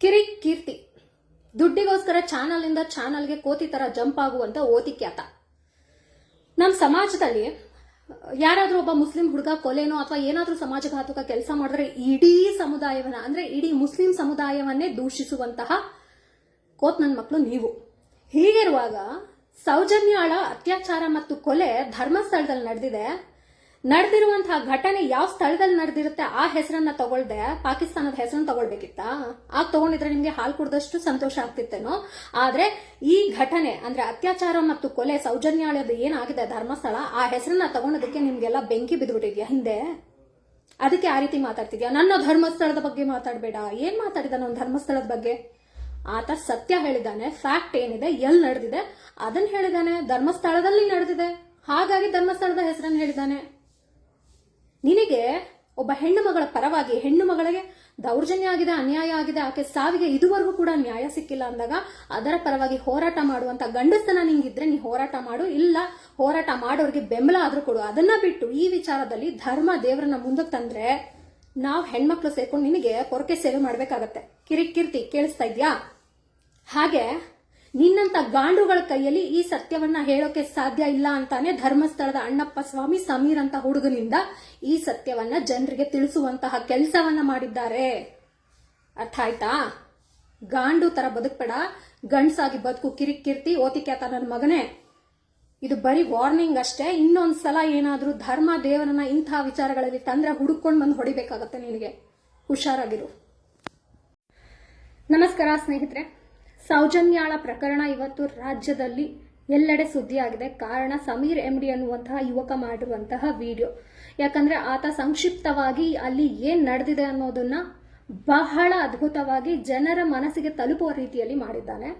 ಕಿರಿ ಕೀರ್ತಿ ದುಡ್ಡಿಗೋಸ್ಕರ ಚಾನಲ್ನಿಂದ ಚಾನಲ್ಗೆ ಕೋತಿ ತರ ಜಂಪ್ ಆಗುವಂತ ಓತಿ ಖ್ಯಾತ. ನಮ್ಮ ಸಮಾಜದಲ್ಲಿ ಯಾರಾದ್ರೂ ಒಬ್ಬ ಮುಸ್ಲಿಂ ಹುಡುಗ ಕೊಲೆನೋ ಅಥವಾ ಏನಾದ್ರೂ ಸಮಾಜಘಾತುಕ ಕೆಲಸ ಮಾಡಿದ್ರೆ ಇಡೀ ಸಮುದಾಯವನ್ನ, ಅಂದ್ರೆ ಇಡೀ ಮುಸ್ಲಿಂ ಸಮುದಾಯವನ್ನೇ ದೂಷಿಸುವಂತಹ ಕೋತ್ ನನ್ನ ಮಕ್ಕಳು ನೀವು. ಹೀಗಿರುವಾಗ ಸೌಜನ್ಯಾಳ ಅತ್ಯಾಚಾರ ಮತ್ತು ಕೊಲೆ ಧರ್ಮಸ್ಥಳದಲ್ಲಿ ನಡೆದಿದೆ. ನಡೆದಿರುವಂತಹ ಘಟನೆ ಯಾವ ಸ್ಥಳದಲ್ಲಿ ನಡೆದಿರುತ್ತೆ, ಆ ಹೆಸರನ್ನ ತಗೊಳ್ದೆ, ಪಾಕಿಸ್ತಾನದ ಹೆಸರನ್ನ ತಗೊಳ್ಬೇಕಿತ್ತ? ಆಗ ತಗೊಂಡಿದ್ರೆ ನಿಮ್ಗೆ ಹಾಲು ಕುಡ್ದಷ್ಟು ಸಂತೋಷ ಆಗ್ತಿತ್ತೇನೋ? ಆದ್ರೆ ಈ ಘಟನೆ, ಅಂದ್ರೆ ಅತ್ಯಾಚಾರ ಮತ್ತು ಕೊಲೆ ಸೌಜನ್ಯಾಳದ ಏನಾಗಿದೆ, ಧರ್ಮಸ್ಥಳ, ಆ ಹೆಸರನ್ನ ತಗೊಂಡದಕ್ಕೆ ನಿಮ್ಗೆಲ್ಲ ಬೆಂಕಿ ಬಿದ್ಬಿಟ್ಟಿದ್ಯಾ ಹಿಂದೆ? ಅದಕ್ಕೆ ಆ ರೀತಿ ಮಾತಾಡ್ತಿದ್ಯಾ? ನನ್ನ ಧರ್ಮಸ್ಥಳದ ಬಗ್ಗೆ ಮಾತಾಡಬೇಡ. ಏನ್ ಮಾತಾಡಿದ ನನ್ನ ಧರ್ಮಸ್ಥಳದ ಬಗ್ಗೆ? ಆತ ಸತ್ಯ ಹೇಳಿದ್ದಾನೆ, ಫ್ಯಾಕ್ಟ್ ಏನಿದೆ, ಎಲ್ಲಿ ನಡೆದಿದೆ ಅದನ್ನ ಹೇಳಿದಾನೆ ಧರ್ಮಸ್ಥಳದಲ್ಲಿ ನಡೆದಿದೆ. ಹಾಗಾಗಿ ಧರ್ಮಸ್ಥಳದ ಹೆಸರನ್ನು ಹೇಳಿದ್ದಾನೆ. ನಿನಗೆ ಒಬ್ಬ ಹೆಣ್ಣು ಮಗಳ ಪರವಾಗಿ, ಹೆಣ್ಣು ಮಗಳಿಗೆ ದೌರ್ಜನ್ಯ ಆಗಿದೆ, ಅನ್ಯಾಯ ಆಗಿದೆ, ಆಕೆ ಸಾವಿಗೆ ಇದುವರೆಗೂ ಕೂಡ ನ್ಯಾಯ ಸಿಕ್ಕಿಲ್ಲ ಅಂದಾಗ ಅದರ ಪರವಾಗಿ ಹೋರಾಟ ಮಾಡುವಂತ ಗಂಡಸ್ತನ ನಿಂಗಿದ್ರೆ ನೀ ಹೋರಾಟ ಮಾಡು. ಇಲ್ಲ, ಹೋರಾಟ ಮಾಡೋರಿಗೆ ಬೆಂಬಲ ಆದ್ರೂ ಕೊಡು. ಅದನ್ನ ಬಿಟ್ಟು ಈ ವಿಚಾರದಲ್ಲಿ ಧರ್ಮ ದೇವರನ್ನ ಮುಂದಕ್ಕೆ ತಂದ್ರೆ ನಾವು ಹೆಣ್ಮಕ್ಳು ಸೇರ್ಕೊಂಡು ನಿನಗೆ ಕೊರಕೆ ಸೇವೆ ಮಾಡ್ಬೇಕಾಗತ್ತೆ. ಕಿರಿಕ್ ಕೀರ್ತಿ ಕೇಳಿಸ್ತಾ ಇದ್ಯಾ? ಹಾಗೆ ನಿನ್ನಂತ ಗಾಂಡುಗಳ ಕೈಯಲ್ಲಿ ಈ ಸತ್ಯವನ್ನ ಹೇಳೋಕೆ ಸಾಧ್ಯ ಇಲ್ಲ ಅಂತಾನೆ ಧರ್ಮಸ್ಥಳದ ಅಣ್ಣಪ್ಪ ಸ್ವಾಮಿ ಸಮೀರ್ ಅಂತ ಹುಡುಗನಿಂದ ಈ ಸತ್ಯವನ್ನ ಜನರಿಗೆ ತಿಳಿಸುವಂತಹ ಕೆಲಸವನ್ನ ಮಾಡಿದ್ದಾರೆ. ಅರ್ಥ ಆಯ್ತಾ ಗಾಂಡು ತರ ಬದುಕ್ಬೇಡ. ಗಂಡ್ಸಾಗಿ ಬದುಕು ಕಿರಿಕಿರ್ತಿ ಕೀರ್ತಿ, ಓತಿಕ್ಯಾತ ನನ್ನ ಮಗನೇ. ಇದು ಬರೀ ವಾರ್ನಿಂಗ್ ಅಷ್ಟೇ. ಇನ್ನೊಂದ್ಸಲ ಏನಾದ್ರೂ ಧರ್ಮ ದೇವರನ್ನ ಇಂತಹ ವಿಚಾರಗಳಲ್ಲಿ ತಂದ್ರೆ ಹುಡುಕೊಂಡು ಬಂದು ಹೊಡಿಬೇಕಾಗತ್ತೆ ನಿನಗೆ. ಹುಷಾರಾಗಿರು. ನಮಸ್ಕಾರ ಸ್ನೇಹಿತರೆ. ಸೌಜನ್ಯಾಳ ಪ್ರಕರಣ ಇವತ್ತು ರಾಜ್ಯದಲ್ಲಿ ಎಲ್ಲೆಡೆ ಸುದ್ದಿಯಾಗಿದೆ. ಕಾರಣ ಸಮೀರ್ ಎಂ ಡಿ ಅನ್ನುವಂತಹ ಯುವಕ ಮಾಡಿರುವಂತಹ ವಿಡಿಯೋ. ಯಾಕಂದ್ರೆ ಆತ ಸಂಕ್ಷಿಪ್ತವಾಗಿ ಅಲ್ಲಿ ಏನ್ ನಡೆದಿದೆ ಅನ್ನೋದನ್ನ ಬಹಳ ಅದ್ಭುತವಾಗಿ ಜನರ ಮನಸ್ಸಿಗೆ ತಲುಪುವ ರೀತಿಯಲ್ಲಿ ಮಾಡಿದ್ದಾನೆ.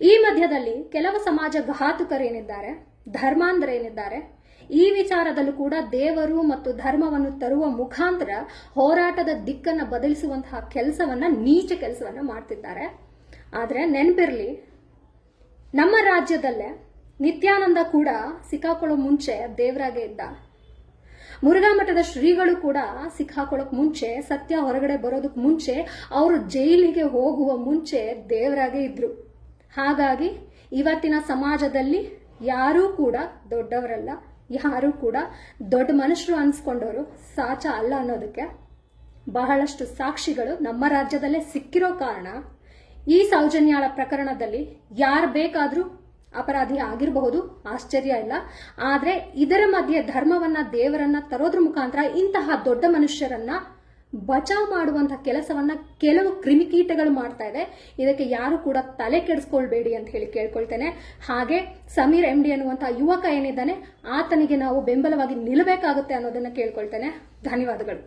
ಈ ಮಧ್ಯದಲ್ಲಿ ಕೆಲವು ಸಮಾಜ ಘಾತುಕರೇನಿದ್ದಾರೆ, ಧರ್ಮಾಂಧರೇನಿದ್ದಾರೆ. ಈ ವಿಚಾರದಲ್ಲೂ ಕೂಡ ದೇವರು ಮತ್ತು ಧರ್ಮವನ್ನು ತರುವ ಮುಖಾಂತರ ಹೋರಾಟದ ದಿಕ್ಕನ್ನ ಬದಲಿಸುವಂತಹ ಕೆಲಸವನ್ನ, ನೀಚ ಕೆಲಸವನ್ನ ಮಾಡ್ತಿದ್ದಾರೆ. ಆದ್ರೆ ನೆನಪಿರ್ಲಿ, ನಮ್ಮ ರಾಜ್ಯದಲ್ಲೇ ನಿತ್ಯಾನಂದ ಕೂಡ ಸಿಕ್ಕಾಕೊಳ್ಳೋ ಮುಂಚೆ ದೇವರಾಗೆ ಇದ್ದ. ಮುರುಘಾ ಮಠದ ಶ್ರೀಗಳು ಕೂಡ ಸಿಕ್ಕಾಕೊಳ್ಳೋಕ್ ಮುಂಚೆ, ಸತ್ಯ ಹೊರಗಡೆ ಬರೋದಕ್ಕೆ ಮುಂಚೆ, ಅವರು ಜೈಲಿಗೆ ಹೋಗುವ ಮುಂಚೆ ದೇವರಾಗೆ ಇದ್ರು. ಹಾಗಾಗಿ ಇವತ್ತಿನ ಸಮಾಜದಲ್ಲಿ ಯಾರೂ ಕೂಡ ದೊಡ್ಡವರಲ್ಲ, ಯಾರೂ ಕೂಡ ದೊಡ್ಡ ಮನುಷ್ಯರು ಅನ್ಸ್ಕೊಂಡವರು ಸಾಚ ಅಲ್ಲ ಅನ್ನೋದಕ್ಕೆ ಬಹಳಷ್ಟು ಸಾಕ್ಷಿಗಳು ನಮ್ಮ ರಾಜ್ಯದಲ್ಲೇ ಸಿಕ್ಕಿರೋ ಕಾರಣ. ಈ ಸೌಜನ್ಯಾಳ ಪ್ರಕರಣದಲ್ಲಿ ಯಾರು ಬೇಕಾದರೂ ಅಪರಾಧಿ ಆಗಿರಬಹುದು, ಆಶ್ಚರ್ಯ ಇಲ್ಲ. ಆದರೆ ಇದರ ಮಧ್ಯೆ ಧರ್ಮವನ್ನ ದೇವರನ್ನ ತರೋದ್ರ ಮುಖಾಂತರ ಇಂತಹ ದೊಡ್ಡ ಮನುಷ್ಯರನ್ನ ಬಚಾವ್ ಮಾಡುವಂತ ಕೆಲಸವನ್ನ ಕೆಲವು ಕ್ರಿಮಿಕೀಟಗಳು ಮಾಡ್ತಾ ಇದೆ. ಇದಕ್ಕೆ ಯಾರು ಕೂಡ ತಲೆ ಕೆಡಿಸ್ಕೊಳ್ಬೇಡಿ ಅಂತ ಹೇಳಿ ಕೇಳ್ಕೊಳ್ತೇನೆ. ಹಾಗೆ ಸಮೀರ್ ಎಂ ಡಿ ಅನ್ನುವಂತಹ ಯುವಕ ಏನಿದ್ದಾನೆ, ಆತನಿಗೆ ನಾವು ಬೆಂಬಲವಾಗಿ ನಿಲ್ಲಬೇಕಾಗುತ್ತೆ ಅನ್ನೋದನ್ನ ಕೇಳ್ಕೊಳ್ತೇನೆ. ಧನ್ಯವಾದಗಳು.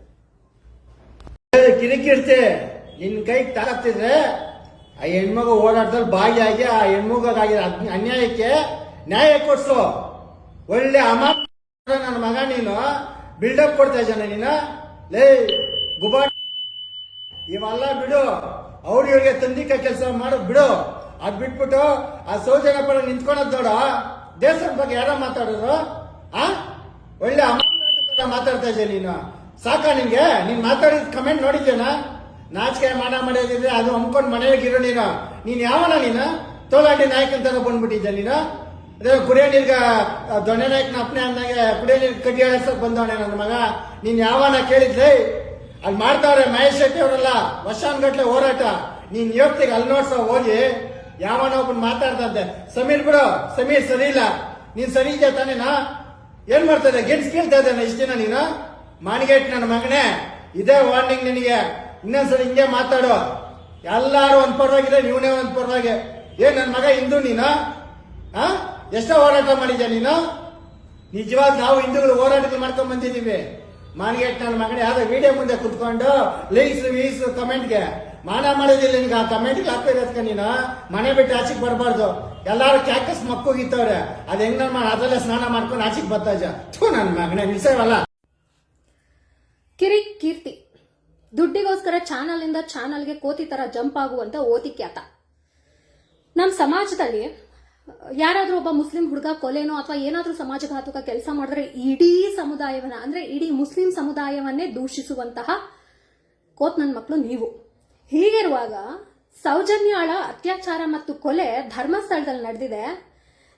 ನಿನ್ ಕೈ ತಾಕತ್ತಿದ್ರೆ ಆ ಹೆಣ್ಮಗು ಓಡಾಟದಲ್ಲಿ ಭಾಗಿಯಾಗಿ ಆ ಹೆಣ್ಮಗಾಗಿರೋ ಅನ್ಯಾಯಕ್ಕೆ ನ್ಯಾಯ ಕೊಡ್ಸು. ಒಳ್ಳೆ ಅಮಾನ ನನ್ನ ಮಗ ನೀನು ಬಿಲ್ಡಪ್ ಕೊಡ್ತಾ ಇದ್ದಾನೆ ನೀನು. ಲೇ, ಗುಬಾ ಇವೆಲ್ಲ ಬಿಡು. ಅವ್ರು ಇವ್ರಿಗೆ ತಂದಿಕ ಕೆಲಸ ಮಾಡೋದು ಬಿಡು. ಅದ್ ಬಿಟ್ಬಿಟ್ಟು ಆ ಸೌಜನ ಪರ ನಿಂತ್ಕೊಳದ್ ನೋಡ. ದೇಶದ ಬಗ್ಗೆ ಯಾರ ಮಾತಾಡೋದು ಆ? ಒಳ್ಳೆ ಅಮಾನ ಮಾತಾಡ್ತಾ ಇದ್ದೀನಿ ನೀನು? ಸಾಕಾ ನಿನ್ಗೆ? ನೀನ್ ಮಾತಾಡಿದ ಕಮೆಂಟ್ ನೋಡಿದ್ದೇನ ನಾಚಿಕೆ ಮಾಡ ಮಾಡಿದ್ರೆ ಅದು ಹಂಕೊಂಡು ಮನೆಯಾಗ ಇರೋ ನೀನು. ನೀನು ಯಾವನ ನೀನು? ತೋಲಾಟಿ ನಾಯಕ ಅಂತ ಬಂದ್ಬಿಟ್ಟಿದ್ದೆ ನೀನು? ಅದೇ ಕುಡಿಯೋ ನೀರ್ಗ ದೊಣ್ಣೆ ನಾಯಕನ ಅಪ್ಪನೆ ಅಂದಾಗ ಕುಡಿಯೋ ನೀರ್ ಕಡ್ಡಿ ಬಂದವಣೆ ನನ್ನ ಮಗ. ನೀನ್ ಯಾವನ ಕೇಳಿದ್ಲೆ? ಅಲ್ಲಿ ಮಾಡ್ತಾವ್ರೆ ಮಹೇಶ್ ಶೆಟ್ಟಿ ಅವರೆಲ್ಲ, ವರ್ಷಾನ್ಗಟ್ಲೆ ಹೋರಾಟ. ನೀನ್ ಯೋಗ್ತಿಗೆ ಅಲ್ಲಿ ನೋಡ್ಸ ಹೋಗಿ, ಯಾವನ ಒಬ್ಬನ್ ಮಾತಾಡ್ತಂತೆ ಸಮೀರ್ ಬಿಡು, ಸಮೀರ್ ಸರಿ ಇಲ್ಲ. ನೀನ್ ಸರಿ ಇದೆಯಾ ತಾನೇನಾ ಏನ್ ಮಾಡ್ತಾ ಇದ್ದೆ? ಗೆಲ್ಸ್ ಕೇಳ್ತಾ ಇದ್ದೇನೆ ಇಷ್ಟ ನೀನು? ಮಾನಿಗೇಟ್ ನನ್ನ ಮಗನೇ. ಇದೇ ವಾರ್ನಿಂಗ್ ನಿನಗೆ. ಇನ್ನೊಂದ್ಸರಿ ಹಿಂಗೆ ಮಾತಾಡೋ. ಎಲ್ಲಾರು ಒಂದ್ ಪರವಾಗಿದೆ ನೀವನೇ ಒಂದ್ ಪರವಾಗಿ. ಏ ನನ್ನ ಮಗ ಹಿಂದೂ ನೀನು? ಆ? ಎಷ್ಟೋ ಹೋರಾಟ ಮಾಡಿದ್ಯಾ ನೀನು? ನಿಜವಾಗ್ ನಾವು ಹಿಂದೂಗಳು ಹೋರಾಟಗಳು ಮಾಡ್ಕೊಂಡ್ ಬಂದಿದ್ದೀವಿ. ಮಾನಗೇಟ್ ನನ್ನ ಮಗನೇ ಯಾವ್ದೋ ವಿಡಿಯೋ ಮುಂದೆ ಕುತ್ಕೊಂಡು ಲೀಸ್ ವೀಸ್ ಕಮೆಂಟ್ಗೆ. ಮಾನ ಮಾಡೋದಿಲ್ಲ ನಿನ್ಗೆ, ಆ ಕಮೆಂಟ್ಗೆ ಹಾಕೋದಕ್ಕ ನೀನು. ಮನೆ ಬಿಟ್ಟು ಆಚೆಗೆ ಬರಬಾರ್ದು. ಎಲ್ಲಾರು ಕ್ಯಾಕಸ್ ಮಕ್ಕೋಗಿತ್ತವ್ರೆ ಅದ್ ಹೆಂಗ್ ನಾನು ಅದರಲ್ಲೇ ಸ್ನಾನ ಮಾಡ್ಕೊಂಡು ಆಚೆಗೆ ಬರ್ತಾ ಇದ್ದ ನನ್ನ ಮಗನೇ ನಿಲ್ಸೇವಲ್ಲ ಕಿರಿ, ಕೀರ್ತಿ. ದುಡ್ಡಿಗೋಸ್ಕರ ಚಾನಲ್ನಿಂದ ಚಾನಲ್ಗೆ ಕೋತಿ ತರ ಜಂಪ್ ಆಗುವಂತ ಓತಿ ಖ್ಯಾತ. ನಮ್ಮ ಸಮಾಜದಲ್ಲಿ ಯಾರಾದ್ರೂ ಒಬ್ಬ ಮುಸ್ಲಿಂ ಹುಡುಗ ಕೊಲೆನೋ ಅಥವಾ ಏನಾದ್ರೂ ಸಮಾಜಘಾತುಕ ಕೆಲಸ ಮಾಡಿದ್ರೆ ಇಡೀ ಸಮುದಾಯವನ್ನ, ಅಂದ್ರೆ ಇಡೀ ಮುಸ್ಲಿಂ ಸಮುದಾಯವನ್ನೇ ದೂಷಿಸುವಂತಹ ಕೋತ್ ನನ್ನ ಮಕ್ಕಳು ನೀವು. ಹೀಗಿರುವಾಗ ಸೌಜನ್ಯಾಳ, ಅತ್ಯಾಚಾರ ಮತ್ತು ಕೊಲೆ ಧರ್ಮಸ್ಥಳದಲ್ಲಿ ನಡೆದಿದೆ.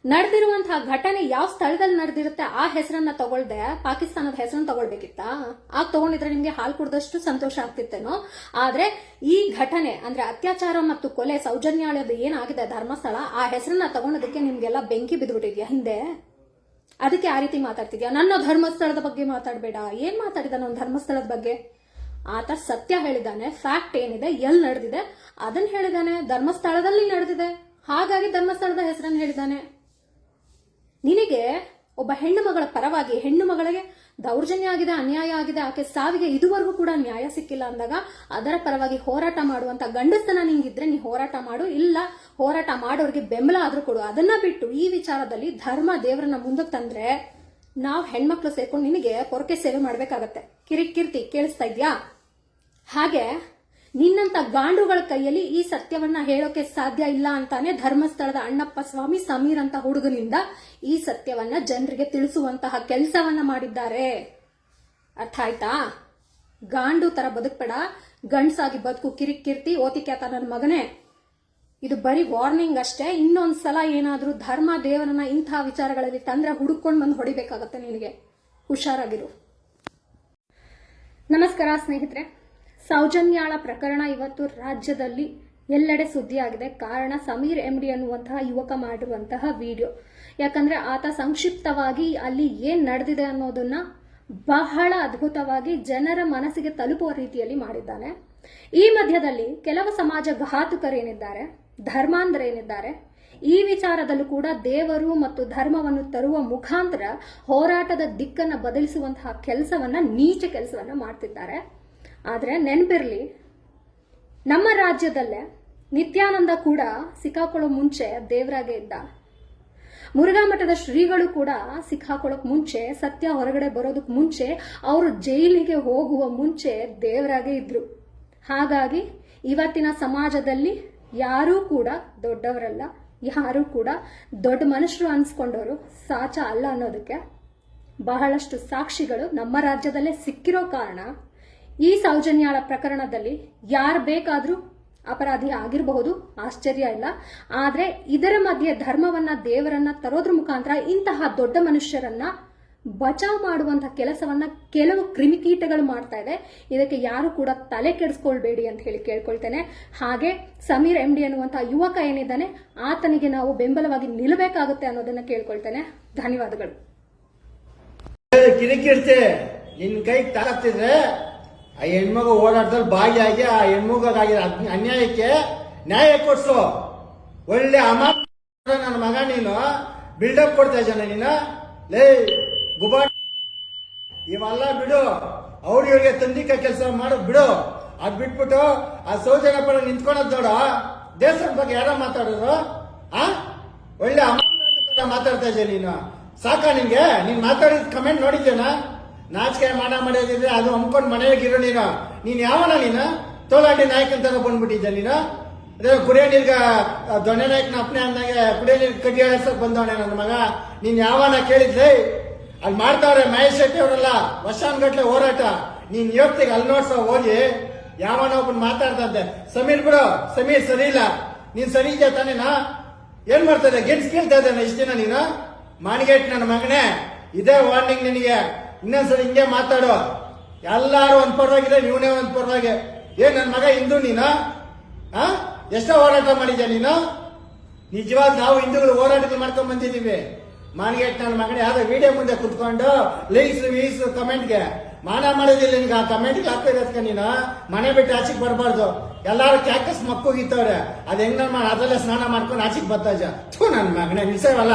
ನಡೆದಿರುವಂತಹ ಘಟನೆ ಯಾವ ಸ್ಥಳದಲ್ಲಿ ನಡೆದಿರುತ್ತೆ ಆ ಹೆಸರನ್ನ ತಗೊಳ್ದೆ, ಪಾಕಿಸ್ತಾನದ ಹೆಸರನ್ನ ತಗೊಳ್ಬೇಕಿತ್ತಾ? ಆಗ ತಗೊಂಡಿದ್ರೆ ನಿಮ್ಗೆ ಹಾಲು ಕುಡ್ದಷ್ಟು ಸಂತೋಷ ಆಗ್ತಿತ್ತೇನೋ? ಆದ್ರೆ ಈ ಘಟನೆ, ಅಂದ್ರೆ ಅತ್ಯಾಚಾರ ಮತ್ತು ಕೊಲೆ ಸೌಜನ್ಯಾಳದ ಏನಾಗಿದೆ ಧರ್ಮಸ್ಥಳ, ಆ ಹೆಸರನ್ನ ತಗೊಂಡದಕ್ಕೆ ನಿಮ್ಗೆಲ್ಲ ಬೆಂಕಿ ಬಿದ್ದುಬಿಟ್ಟಿದ್ಯಾ ಹಿಂದೆ? ಅದಕ್ಕೆ ಆ ರೀತಿ ಮಾತಾಡ್ತಿದ್ಯಾ? ನನ್ನ ಧರ್ಮಸ್ಥಳದ ಬಗ್ಗೆ ಮಾತಾಡಬೇಡ. ಏನ್ ಮಾತಾಡಿದ ನನ್ನ ಧರ್ಮಸ್ಥಳದ ಬಗ್ಗೆ? ಆತ ಸತ್ಯ ಹೇಳಿದಾನೆ, ಫ್ಯಾಕ್ಟ್ ಏನಿದೆ, ಎಲ್ಲಿ ನಡೆದಿದೆ ಅದನ್ನ ಹೇಳಿದಾನೆ, ಧರ್ಮಸ್ಥಳದಲ್ಲಿ ನಡೆದಿದೆ. ಹಾಗಾಗಿ ಧರ್ಮಸ್ಥಳದ ಹೆಸರನ್ನು ಹೇಳಿದಾನೆ. ನಿನಗೆ ಒಬ್ಬ ಹೆಣ್ಣು ಮಗಳ ಪರವಾಗಿ, ಹೆಣ್ಣು ಮಗಳಿಗೆ ದೌರ್ಜನ್ಯ ಆಗಿದೆ, ಅನ್ಯಾಯ ಆಗಿದೆ, ಆಕೆ ಸಾವಿಗೆ ಇದುವರೆಗೂ ಕೂಡ ನ್ಯಾಯ ಸಿಕ್ಕಿಲ್ಲ ಅಂದಾಗ ಅದರ ಪರವಾಗಿ ಹೋರಾಟ ಮಾಡುವಂತ ಗಂಡಸ್ತನ ನಿಂಗಿದ್ರೆ ನೀ ಹೋರಾಟ ಮಾಡು. ಇಲ್ಲ, ಹೋರಾಟ ಮಾಡೋರಿಗೆ ಬೆಂಬಲ ಆದ್ರೂ ಕೊಡು. ಅದನ್ನ ಬಿಟ್ಟು ಈ ವಿಚಾರದಲ್ಲಿ ಧರ್ಮ ದೇವರನ್ನ ಮುಂದಕ್ಕೆ ತಂದ್ರೆ ನಾವು ಹೆಣ್ಮಕ್ಳು ಸೇರ್ಕೊಂಡು ನಿನಗೆ ಪೊರಕೆ ಸೇವೆ ಮಾಡ್ಬೇಕಾಗತ್ತೆ. ಕಿರಿಕಿರ್ತಿ ಕೇಳಿಸ್ತಾ ಇದ್ಯಾ? ಹಾಗೆ ನಿನ್ನಂತ ಗಾಂಡುಗಳ ಕೈಯಲ್ಲಿ ಈ ಸತ್ಯವನ್ನ ಹೇಳೋಕೆ ಸಾಧ್ಯ ಇಲ್ಲ ಅಂತಾನೆ ಧರ್ಮಸ್ಥಳದ ಅಣ್ಣಪ್ಪ ಸ್ವಾಮಿ ಸಮೀರ್ ಅಂತ ಹುಡುಗನಿಂದ ಈ ಸತ್ಯವನ್ನ ಜನರಿಗೆ ತಿಳಿಸುವಂತಹ ಕೆಲಸವನ್ನ ಮಾಡಿದ್ದಾರೆ. ಅರ್ಥ ಆಯ್ತಾ? ಗಾಂಡು ತರ ಬದುಕ್ಬೇಡ. ಗಂಡ್ಸಾಗಿ ಬದುಕು ಕಿರಿಕಿರ್ತಿ, ಓತಿಕ್ಯಾತ ನನ್ನ ಮಗನೇ. ಇದು ಬರೀ ವಾರ್ನಿಂಗ್ ಅಷ್ಟೇ. ಇನ್ನೊಂದ್ಸಲ ಏನಾದರೂ ಧರ್ಮ ದೇವರನ್ನ ಇಂತಹ ವಿಚಾರಗಳಲ್ಲಿ ತಂದ್ರೆ ಹುಡುಕೊಂಡು ಬಂದು ಹೊಡಿಬೇಕಾಗತ್ತೆ ನಿನಗೆ. ಹುಷಾರಾಗಿರು. ನಮಸ್ಕಾರ ಸ್ನೇಹಿತರೆ. ಸೌಜನ್ಯಾಳ ಪ್ರಕರಣ ಇವತ್ತು ರಾಜ್ಯದಲ್ಲಿ ಎಲ್ಲೆಡೆ ಸುದ್ದಿಯಾಗಿದೆ. ಕಾರಣ ಸಮೀರ್ ಎಂಡಿ ಅನ್ನುವಂತಹ ಯುವಕ ಮಾಡಿರುವಂತಹ ವಿಡಿಯೋ. ಯಾಕಂದ್ರೆ ಆತ ಸಂಕ್ಷಿಪ್ತವಾಗಿ ಅಲ್ಲಿ ಏನ್ ನಡೆದಿದೆ ಅನ್ನೋದನ್ನ ಬಹಳ ಅದ್ಭುತವಾಗಿ ಜನರ ಮನಸ್ಸಿಗೆ ತಲುಪುವ ರೀತಿಯಲ್ಲಿ ಮಾಡಿದ್ದಾನೆ. ಈ ಮಧ್ಯದಲ್ಲಿ ಕೆಲವು ಸಮಾಜ ಘಾತುಕರೇನಿದ್ದಾರೆ, ಧರ್ಮಾಂಧರೇನಿದ್ದಾರೆ. ಈ ವಿಚಾರದಲ್ಲೂ ಕೂಡ ದೇವರು ಮತ್ತು ಧರ್ಮವನ್ನು ತರುವ ಮುಖಾಂತರ ಹೋರಾಟದ ದಿಕ್ಕನ್ನು ಬದಲಿಸುವಂತಹ ಕೆಲಸವನ್ನ, ನೀಚ ಕೆಲಸವನ್ನ ಮಾಡ್ತಿದ್ದಾರೆ. ಆದ್ರೆ ನೆನಪಿರಲಿ, ನಮ್ಮ ರಾಜ್ಯದಲ್ಲೇ ನಿತ್ಯಾನಂದ ಕೂಡ ಸಿಕ್ಕಾಕೊಳ್ಳೋ ಮುಂಚೆ ದೇವರಾಗೆ ಇದ್ದ. ಮುರುಘಾ ಮಠದ ಶ್ರೀಗಳು ಕೂಡ ಸಿಕ್ಕಾಕೊಳ್ಳೋಕೆ ಮುಂಚೆ, ಸತ್ಯ ಹೊರಗಡೆ ಬರೋದಕ್ಕೆ ಮುಂಚೆ, ಅವರು ಜೈಲಿಗೆ ಹೋಗುವ ಮುಂಚೆ ದೇವರಾಗೆ ಇದ್ರು. ಹಾಗಾಗಿ ಇವತ್ತಿನ ಸಮಾಜದಲ್ಲಿ ಯಾರೂ ಕೂಡ ದೊಡ್ಡವರಲ್ಲ, ಯಾರೂ ಕೂಡ ದೊಡ್ಡ ಮನುಷ್ಯರು ಅನ್ಸ್ಕೊಂಡವರು ಸಾಚ ಅಲ್ಲ ಅನ್ನೋದಕ್ಕೆ ಬಹಳಷ್ಟು ಸಾಕ್ಷಿಗಳು ನಮ್ಮ ರಾಜ್ಯದಲ್ಲೇ ಸಿಕ್ಕಿರೋ ಕಾರಣ ಈ ಸೌಜನ್ಯಾಳ ಪ್ರಕರಣದಲ್ಲಿ ಯಾರು ಬೇಕಾದ್ರೂ ಅಪರಾಧಿ ಆಗಿರಬಹುದು, ಆಶ್ಚರ್ಯ ಇಲ್ಲ. ಆದ್ರೆ ಇದರ ಮಧ್ಯೆ ಧರ್ಮವನ್ನ ದೇವರನ್ನ ತರೋದ್ರ ಮುಖಾಂತರ ಇಂತಹ ದೊಡ್ಡ ಮನುಷ್ಯರನ್ನ ಬಚಾವ್ ಮಾಡುವಂತಹ ಕೆಲಸವನ್ನ ಕೆಲವು ಕ್ರಿಮಿಕೀಟಗಳು ಮಾಡ್ತಾ ಇದೆ. ಇದಕ್ಕೆ ಯಾರು ಕೂಡ ತಲೆ ಕೆಡಿಸ್ಕೊಳ್ಬೇಡಿ ಅಂತ ಹೇಳಿ ಕೇಳ್ಕೊಳ್ತೇನೆ. ಹಾಗೆ ಸಮೀರ್ ಎಂ ಡಿ ಅನ್ನುವಂತಹ ಯುವಕ ಏನಿದ್ದಾನೆ, ಆತನಿಗೆ ನಾವು ಬೆಂಬಲವಾಗಿ ನಿಲ್ಲಬೇಕಾಗುತ್ತೆ ಅನ್ನೋದನ್ನ ಕೇಳ್ಕೊಳ್ತೇನೆ. ಧನ್ಯವಾದಗಳು. ನಿನ್ ಕೈ ತಾಕತ್ತಿದ್ರೆ ಆ ಹೆಣ್ಮಗು ಓಡಾಟದಲ್ಲಿ ಭಾಗಿಯಾಗಿ ಆ ಹೆಣ್ಮಗಾಗಿರೋ ಅನ್ಯಾಯಕ್ಕೆ ನ್ಯಾಯ ಕೊಡ್ಸು. ಒಳ್ಳೆ ಅಮಾನ ನನ್ನ ಮಗ ನೀನು ಬಿಲ್ಡಪ್ ಕೊಡ್ತಾ ಇದ್ದಾನೆ ನೀನು. ಲೇ, ಗುಬಾ ಇವೆಲ್ಲ ಬಿಡು. ಅವ್ರ ಇವ್ರಿಗೆ ತಂದಿಕ ಕೆಲಸ ಮಾಡು, ಬಿಡು. ಅದ್ ಬಿಟ್ಬಿಟ್ಟು ಆ ಸೌಜನ್ಯ ಪರ ನಿಂತ್ಕೊಳದ್ ನೋಡ ದೇಶದ ಬಗ್ಗೆ ಯಾರ ಮಾತಾಡೋದು ಆ? ಒಳ್ಳೆ ಅಮಾನ ಮಾತಾಡ್ತಾ ಇದ್ದೀನಿ ನೀನು. ಸಾಕಾ ನಿಂಗೆ? ನೀನ್ ಮಾತಾಡಿದ ಕಮೆಂಟ್ ನೋಡಿದ್ದೇನ ನಾಚಿಕೆ ಮಾಡ ಮಾಡೋದಿದ್ರೆ ಅದು ಹಮ್ಕೊಂಡ್ ಮನೆಯಾಗಿರೋ ನೀನು ನೀನ್ ಯಾವನ ನೀನು? ತೋಲಾಟಿ ನಾಯಕ ಅಂತ ಬಂದ್ಬಿಟ್ಟಿದ್ದ ನೀನು? ಅದೇ ಕುಡಿಯೋ ನೀರ್ಗ ದೊಣ್ಣೆ ನಾಯಕನ ಅಪ್ಪನೆ ಅಂದಾಗೆ ಕುಡಿಯ ನೀರ್ ಕಡ್ಡಿ ಬಂದವನೆ ನನ್ನ ಮಗ. ನೀನ್ ಯಾವನ ಕೇಳಿದ್ಲೆ? ಅಲ್ಲಿ ಮಾಡ್ತಾವ್ರೆ ಮಹೇಶ್ ಶೆಟ್ಟಿ ಅವರೆಲ್ಲ, ವರ್ಷಾನ್ಗಟ್ಲೆ ಹೋರಾಟ. ನೀನ್ ಇವತ್ತಿಗೆ ಅಲ್ಲಿ ನೋಡ್ಸ ಹೋಗಿ, ಯಾವನ ಒಬ್ಬನ್ ಮಾತಾಡ್ತಂತೆ ಸಮೀರ್ ಬಿಡು, ಸಮೀರ್ ಸರಿ ಇಲ್ಲ. ನೀನ್ ಸರಿ ಇದೆಯಾ ತಾನೇನಾ ಏನ್ ಮಾಡ್ತಾ ಇದ್ದೆ ಕೇಳ್ತಾ ಇದ್ದಾನೆ ಇಷ್ಟ ದಿನ ನೀನು? ಮಾಣಿಗೇಟ್ ನನ್ನ ಮಗನೇ. ಇದೇ ವಾರ್ನಿಂಗ್ ನಿನಗೆ. ಇನ್ನೊಂದ್ಸರಿ ಹಿಂಗೆ ಮಾತಾಡೋ ಎಲ್ಲಾರು ಒಂದ್ ಪರವಾಗಿದೆ ನೀವನೇ ಒಂದ್ ಪರವಾಗಿ. ಏ ನನ್ನ ಮಗ ಹಿಂದೂ ನೀನು? ಎಷ್ಟೋ ಹೋರಾಟ ಮಾಡಿದ್ಯಾ ನೀನು? ನಿಜವಾದ ನಾವು ಹಿಂದೂಗಳು ಹೋರಾಟಗಳು ಮಾಡ್ಕೊಂಡ್ ಬಂದಿದ್ದೀವಿ. ಮಾನ್ಗೇಟ್ ನನ್ನ ಮಗನೇ ಯಾವ್ದೋ ವಿಡಿಯೋ ಮುಂದೆ ಕುತ್ಕೊಂಡು ಲೈಕ್ಸ್ ವೀಸ್ ಕಮೆಂಟ್ಗೆ. ಮಾನ ಮಾಡೋದಿಲ್ಲ ನಿನ್ಗೆ, ಆ ಕಮೆಂಟ್ಗೆ ಹಾಕಿರೋದಕ್ಕೆ ನೀನು. ಮನೆ ಬಿಟ್ಟು ಆಚೆಗೆ ಬರಬಾರ್ದು. ಎಲ್ಲಾರು ಕ್ಯಾಕಸ್ ಮಕ್ಕೋಗಿತ್ತವ್ರೆ. ಅದ್ ಹೆಂಗ್ ನಾನು ಅದರಲ್ಲೇ ಸ್ನಾನ ಮಾಡ್ಕೊಂಡು ಆಚೆಗೆ ಬರ್ತಾ ಥೂ ನನ್ನ ಮಗನೇ ನಿಲ್ಸೇವಲ್ಲ